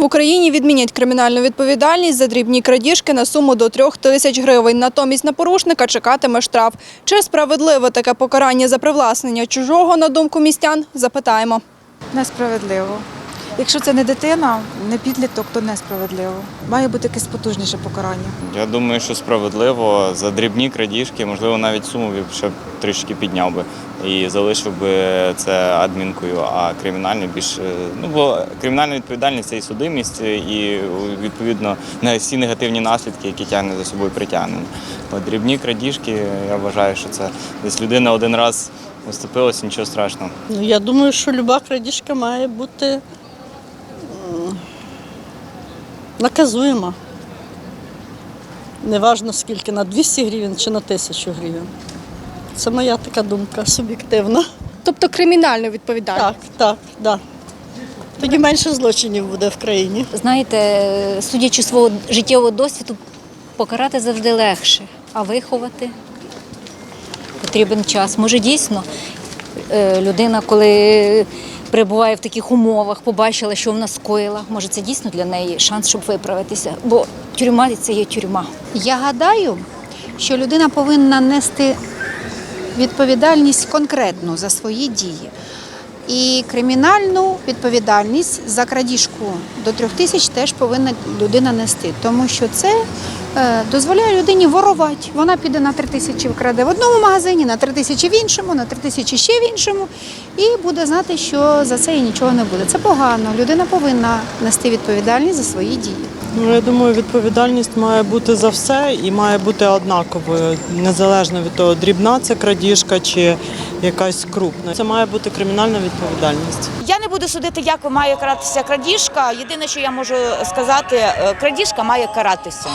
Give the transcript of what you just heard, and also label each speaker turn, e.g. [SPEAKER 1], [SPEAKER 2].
[SPEAKER 1] В Україні відмінять кримінальну відповідальність за дрібні крадіжки на суму до трьох тисяч гривень. Натомість на порушника чекатиме штраф. Чи справедливе таке покарання за привласнення чужого, на думку містян, запитаємо.
[SPEAKER 2] Несправедливо. Якщо це не дитина, не підліток, то несправедливо. Має бути якесь потужніше покарання.
[SPEAKER 3] Я думаю, що справедливо за дрібні крадіжки, можливо, навіть суму ще б трішки підняв би і залишив би це адмінкою, а кримінальний більш е, ну бо кримінальна відповідальність це і судимість, і відповідно на всі негативні наслідки, які тягне за собою притягнення. Дрібні крадіжки, я вважаю, що це десь людина один раз оступилась, нічого страшного.
[SPEAKER 4] Ну, я думаю, що люба крадіжка має бути м, наказуєма. Неважно скільки, на 200 гривень чи на 1000 гривень. Це моя така думка суб'єктивна.
[SPEAKER 1] Тобто кримінальну відповідальність.
[SPEAKER 4] Так, так, так. Тоді менше злочинів буде в країні.
[SPEAKER 5] Знаєте, судячи свого життєвого досвіду, покарати завжди легше, а виховати потрібен час. Може, дійсно е, людина, коли перебуває в таких умовах, побачила, що вона скоїла, може, це дійсно для неї шанс, щоб виправитися. Бо тюрма це є тюрма.
[SPEAKER 6] Я гадаю, що людина повинна нести відповідальність конкретну за свої дії. І кримінальну відповідальність за крадіжку до трьох тисяч теж повинна людина нести, тому що це дозволяє людині ворувати. Вона піде на три тисячі вкраде в одному магазині, на три тисячі в іншому, на три тисячі ще в іншому, і буде знати, що за це їй нічого не буде. Це погано. Людина повинна нести відповідальність за свої дії.
[SPEAKER 7] Ну, я думаю, відповідальність має бути за все і має бути однаковою, незалежно від того, дрібна це крадіжка чи якась крупна. Це має бути кримінальна відповідальність.
[SPEAKER 8] Я не буду судити, як має каратися крадіжка. Єдине, що я можу сказати, е, крадіжка має каратися.